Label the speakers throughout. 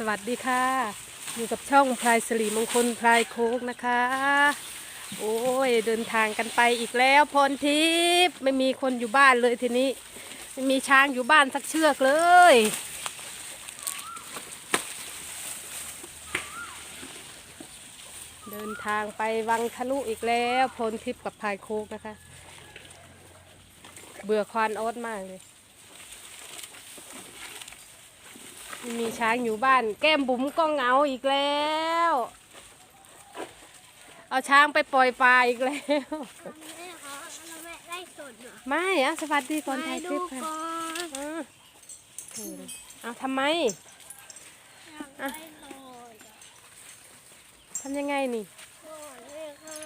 Speaker 1: สวัสดีค่ะ อยู่กับช่องพลายสิริมงคลพลายโค้กนะคะ โอ้ยเดินทางกันไปอีกแล้วพรทิพย์ไม่มีคนอยู่บ้านเลยทีนี้ ไม่มีช้างอยู่บ้านสักเชือกเลย เดินทางไปวังทะลุอีกแล้วพลทิพย์กับพลายโค้กนะคะ เบื่อควานออสมากเลย ไม่มีช้างอยู่บ้าน แก้มบุ๋มก็เหงาอีกแล้ว เอาช้างไปปล่อยปลาอีกแล้ว
Speaker 2: แม่เขาเราแม่ไล่สดเหรอ
Speaker 1: ไม่อะสวัสดีก่อนถ่ายค
Speaker 2: ดู
Speaker 1: ลิปค่ะ
Speaker 2: ก่อน
Speaker 1: อ่าเออเอาทำไม
Speaker 2: อยากไล่สด
Speaker 1: ทำยังไงนี่
Speaker 2: โอ้ยเลยค่ะ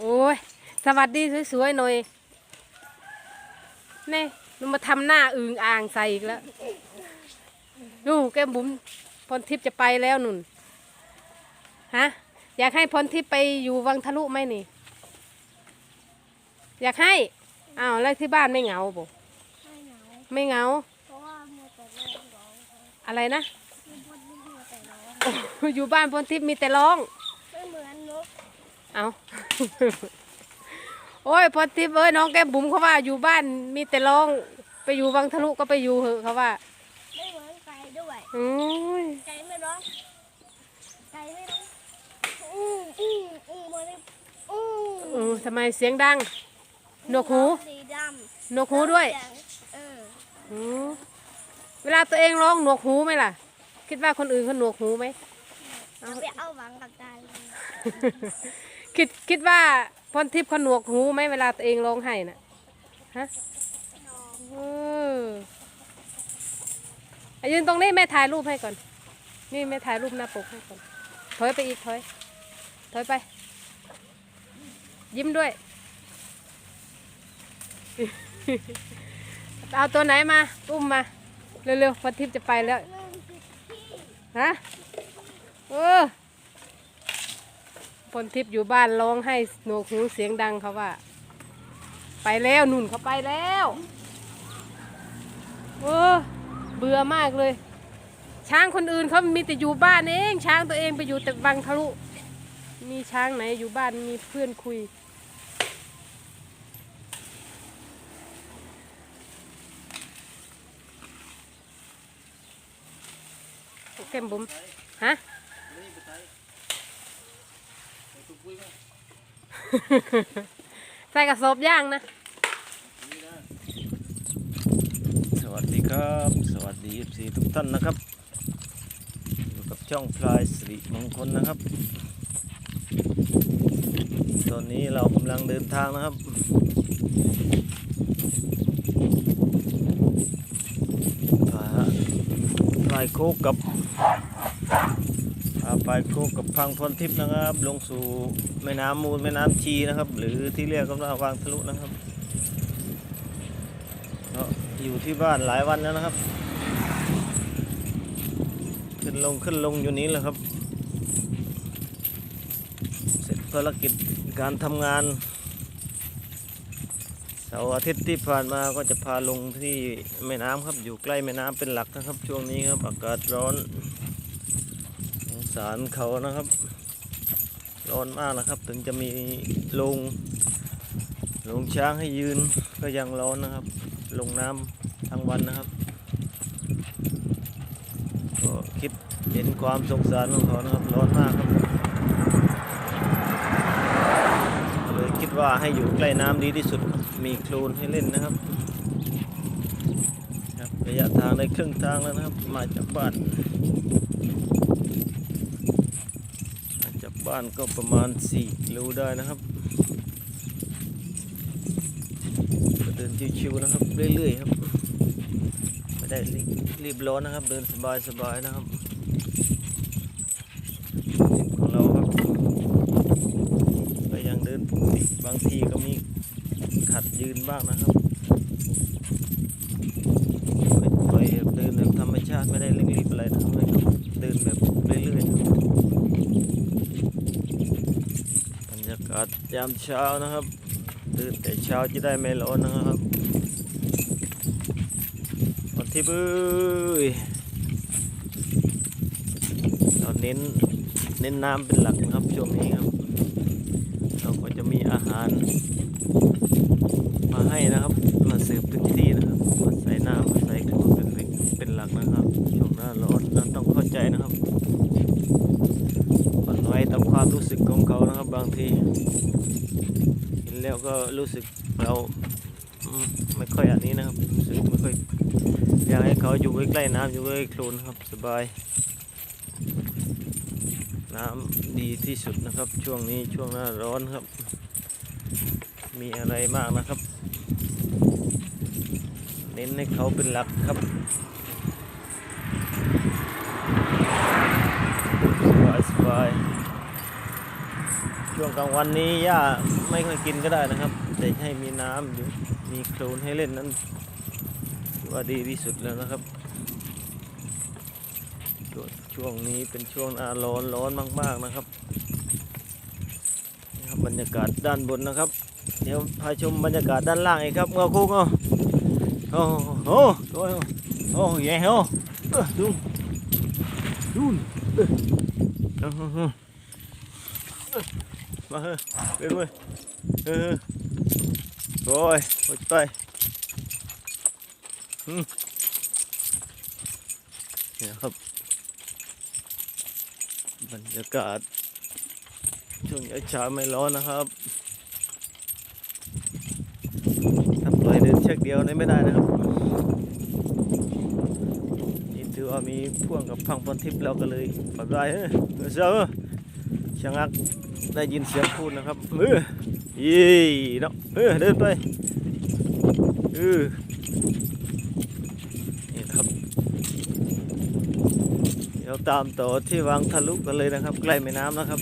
Speaker 1: โอ้ยสวัสดีสวยๆหน่อยแน่หนูมาทำหน้าอึงอ่างใส่อีกแล้ว ดูแก้มบุ๋มพรทิพย์จะไปแล้วนุ่นฮะอยากให้พรทิพย์ไปอยู่วังทะลุไหมนี่ อยากให้อ้าวแล้วที่บ้านไม่เหงาบ่
Speaker 2: ไม่หนาว
Speaker 1: ไม่เหงา
Speaker 2: เพราะว่ามัวแต่ร้องร้อง
Speaker 1: อะไรนะ
Speaker 2: มีพดมัวแต่ร้อง
Speaker 1: โอ้อยู่บ้านพรทิพย์มีแต่ร้อง
Speaker 2: ไม่เหมือนนก
Speaker 1: เอาโอ้ยพรทิพย์เอ้ยน้องแก้มบุ๋มเขาว่าอยู่บ้านมีแต่ร้องไปอยู่วังทะลุก็ไปอยู่เหอะเขาว่า โอ้ย
Speaker 2: ไก่ไม่ร้องไก่ไม่ร้องอืมอืมอืมมาเลยอืม
Speaker 1: เออทำไมเสียงดังหนวกหู
Speaker 2: สีดำ
Speaker 1: หนวกหูด้วย
Speaker 2: เสีงเออ
Speaker 1: อืมเวลาตัวเองร้องหนวกหูไหมล่ะ คิดว่าคนอื่นเขาหนวกหูไหม
Speaker 2: จะไปเอาหวังกับตาเลย
Speaker 1: คิดคิดว่าพรทิพย์เขาหนวกหูไหมเวลาตัวเองร้องไห้น่ะฮะเอออะ ยืนตรงนี้แม่ถ่ายรูปให้ก่อน นี่แม่ถ่ายรูปหน้าปกให้ก่อน ถอยไปอีกถอย ถอยไป ยิ้มด้วย เอาตัวไหนมา อุ้มมา เร็วๆพรทิพย์จะไปแล้ว ฮะ เออพลทิพย์อยู่บ้านร้องให้หนวกหูเสียงดังเขาว่า ไปแล้วนุ่นเขาไปแล้ว เออ เบื่อมากเลย ช้างคนอื่นเขามีแต่อยู่บ้านเอง ช้างตัวเองไปอยู่แต่บังทะลุ มีช้างไหนอยู่บ้านมีเพื่อนคุยเต็มบุ๋มฮะใส่กระสอบย่างนะ
Speaker 3: สวัสดี ครับ สวัสดีเอฟซีทุกท่านนะครับ อยู่กับช่องพลายสิริมงคลนะครับ ตอนนี้เรากำลังเดินทางนะครับพาพลายโคกกับพาพลายโคกกับพังพรทิพย์นะครับ ลงสู่แม่น้ำมูลแม่น้ำชีนะครับ หรือที่เรียกกันว่าวางทะลุนะครับ อยู่ที่บ้านหลายวันแล้วนะครับ ขึ้นลงขึ้นลงอยู่นี้แหละครับ เสร็จภารกิจการทำงานเสาร์อาทิตย์ที่ผ่านมาก็จะพาลงที่แม่น้ำครับอยู่ใกล้แม่น้ำเป็นหลักนะครับ ช่วงนี้ครับอากาศร้อนสงสารเขานะครับ ร้อนมากนะครับ ถึงจะมีลงลงช้างให้ยืนก็ยังร้อนนะครับ ลงน้ำทั้งวันนะครับ ก็คิดเห็นความสงสารของเขานะครับร้อนมากครับเลยคิดว่าให้อยู่ใกล้น้ำดีที่สุดมีโคลนให้เล่นนะครับครับระยะทางได้ครึ่งทางแล้วนะครับ มาจากบ้านมาจากบ้านก็ประมาณ4กิโลได้นะครับ ก็เดิน ชิวๆนะครับ เรื่อยๆครับไม่ได้รีบร้อนนะครับ เดินสบายๆนะครับของเราครับก็ยังเดินปกติบางทีก็มีขัดยืนบ้างนะครับปล่อยเดินแบบธรรมชาติไม่ได้เร่งรีบอะไรนะครับเดินแบบเรื่อยๆบรรยากาศยามเช้านะครับ แต่เช้าจะได้ไม่ร้อนนะครับวันที่เบ้ยเน้นเน้นน้ำเป็นหลักนะครับช่วงนี้ครับ เราก็จะมีอาหาร มาให้นะครับ มาสืบพื้นที่นะครับมาใส่น้ำมาใส่ข้าวเป็นเป็นหลักนะครับช่วงหน้าร้อนเราต้องเข้าใจนะครับมันไว้ตามความรู้สึกของเขานะครับบางที แล้วก็รู้สึกเราไม่ค่อยอันนี้นะครับรู้สึกไม่ค่อยอยากให้เขาอยู่ใกล้ๆน้ำอยู่ใกล้โคลนครับสบาย น้ำดีที่สุดนะครับ ช่วงนี้ช่วงหน้าร้อนครับ มีอะไรมากนะครับ เน้นให้เขาเป็นหลักครับสบายสบาย ช่วงกลางวันนี้หญ้าไม่ค่อยกินก็ได้นะครับ แต่ให้มีน้ำอยู่มีโคลนให้เล่นนั้นว่าดีที่สุดแล้วนะครับ ช่วงนี้เป็นช่วงหน้าร้อนร้อนมาก ๆนะครับนี่ครับบรรยากาศด้านบนนะครับ เดี๋ยวพาชมบรรยากาศด้านล่างอีกครับเงาคุกเอาโอ้โหโอ้โหโอ้โหแย่โอ้เออดูดูเมาเฮ้ยไปด้วยเออโอ้ยโอ้ยไปอืมเนี่ยครับ บรรยากาศ ช่วงเช้าไม่ร้อนนะครับถ้าปล่อยเดินเชือกเดียวนี่ไม่ได้นะครับนี่ถือว่ามีพ่วงกับพังพรทิพย์เราก็เลยปล่อยได้เออเออเจ้าชะงัก ได้ยินเสียงพูดนะครับเออยี่เนาะเออเดินไปเออนี่ครับเดี๋ยวตามต่อที่วังทะลุกันเลยนะครับ ใกล้แม่น้ำนะครับ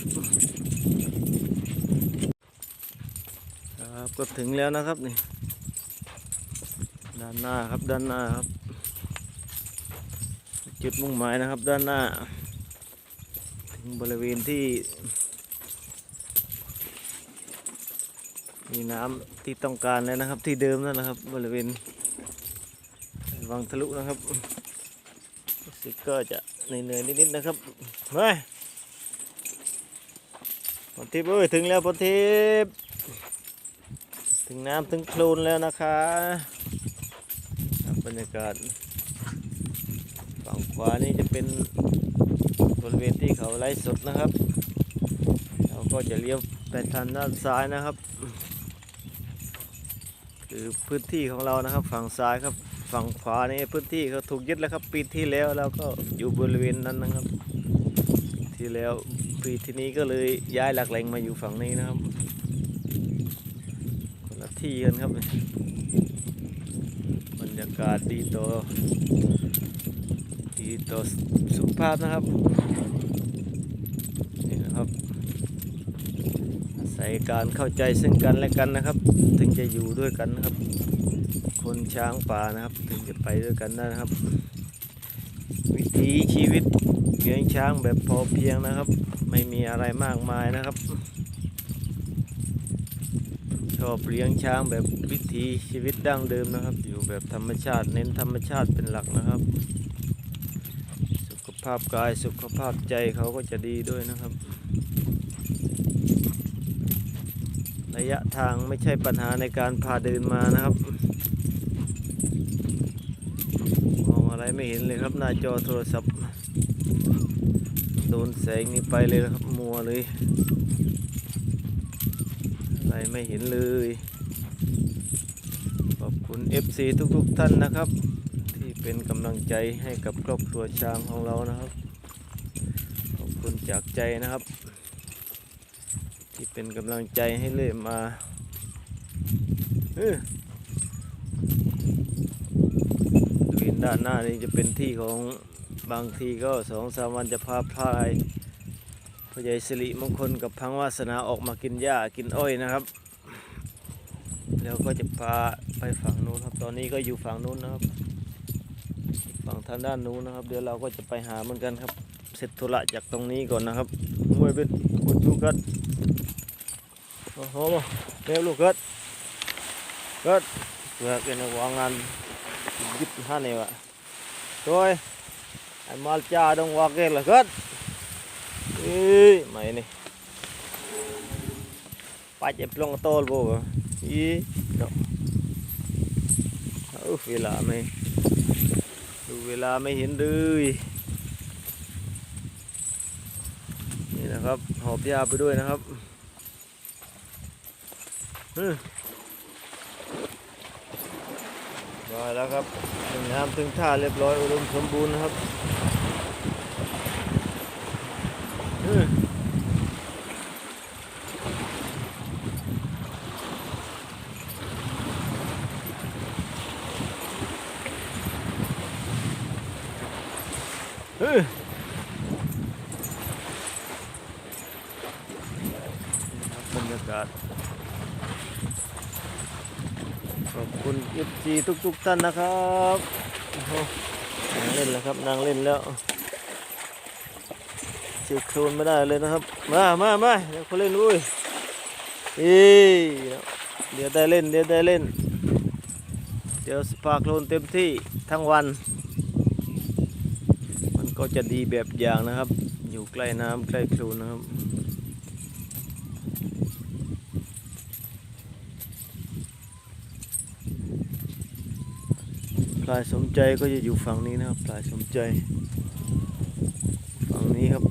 Speaker 3: ครับก็ถึงแล้วนะครับนี่ด้านหน้าครับด้านหน้าครับ จุดมุ่งหมายนะครับด้านหน้า ถึงบริเวณที่ มีน้ำที่ต้องการแล้วนะครับ ที่เดิมนั่นนะครับ บริเวณวังทะลุนะครับสึกก็จะเหนื่อยๆนิดๆนะครับไปพรทิพย์เอ้ยถึงแล้วพรทิพย์ถึงน้ำถึงโคลนแล้วนะคะบบรรยากาศฝั่งขวานี่จะเป็นบริเวณที่เขาไล่สดนะครับ เราก็จะเลี้ยวไปทางด้านซ้ายนะครับ คือพื้นที่ของเรานะครับ ฝั่งซ้ายครับ ฝั่งขวานี่พื้นที่เขาถูกยึดแล้วครับ ปีที่แล้วเราก็อยู่บริเวณนั้นนะครับ ที่แล้วปีที่นี้ก็เลยย้ายหลักแหล่งมาอยู่ฝั่งนี้นะครับคนละที่กันครับบรรยากาศดีต่อดีต่อสุขภาพนะครับนี่นะครับ อาศัยการเข้าใจซึ่งกันและกันนะครับ ถึงจะอยู่ด้วยกันนะครับ คนช้างป่านะครับ ถึงจะไปด้วยกันได้นะครับ วิถีชีวิตเลี้ยงช้างแบบพอเพียงนะครับ ไม่มีอะไรมากมายนะครับ ชอบเลี้ยงช้างแบบวิถีชีวิตดั้งเดิมนะครับ อยู่แบบธรรมชาติเน้นธรรมชาติเป็นหลักนะครับ สุขภาพกายสุขภาพใจเขาก็จะดีด้วยนะครับ ระยะทางไม่ใช่ปัญหาในการพาเดินมานะครับ มองอะไรไม่เห็นเลยครับหน้าจอโทรศัพท์ โดนแสงนี้ไปเลยนะครับมัวเลย อะไรไม่เห็นเลย ขอบคุณ FC ทุกๆท่านนะครับ ที่เป็นกำลังใจให้กับครอบครัวช้างของเรานะครับ ขอบคุณจากใจนะครับ ที่เป็นกำลังใจให้เรื่อยมาเออบริเวณด้านหน้านี่จะเป็นที่ของบางทีก็สองสามวันจะพาพายพ่อใหญ่สิริมงคลกับพังวาสนาออกมากินหญ้ากินอ้อยนะครับ แล้วก็จะพาไปฝั่งนู้นครับ ตอนนี้ก็อยู่ฝั่งนู้นนะครับ ฝั่งทางด้านนู้นนะครับ เดี๋ยวเราก็จะไปหาเหมือนกันครับ เสร็จธุระจากตรงนี้ก่อนนะครับมวยเป็นคุดูกัน โอ้โหเร็วลูกเกิดเกิดเกิดเป็นวางงาน giúp hai này ạ rồi anh mal cha đông qua kia là hết เอ้ยไม่นี่ปเจ็บลงโตลบ่วอีเนาะเอาเวลาไม่ดูเวลาไม่เห็นเลยนี่นะครับหอบยาไปด้วยนะครับ มาแล้วครับถึงน้ำถึงท่าเรียบร้อยอุดมสมบูรณ์นะครับฮึฮึรรยากาศ ขอบคุณีทุกๆท่านนะครับนั่งเล่นแล้วครับนั่งเล่นแล้วเช็คโคลนไม่ได้เลยนะครับ มามามาเดี๋ยวเขาเล่นลุยเอ้ยเดี๋ยวได้เล่นเดี๋ยวได้เล่น เดี๋ยวสปาโคลนเต็มที่ทั้งวัน มันก็จะดีแบบอย่างนะครับ อยู่ใกล้น้ำใกล้โคลนนะครับ ปลายสมใจก็จะอยู่ฝั่งนี้นะครับ ปลายสมใจ ฝั่งนี้ครับ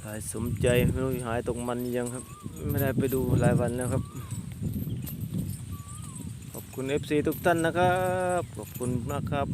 Speaker 3: ปลายสมใจไม่รู้หายตรงมันยังครับ ไม่ได้ไปดูหลายวันแล้วครับ ขอบคุณ FC ทุกท่านนะครับ ขอบคุณมากครับ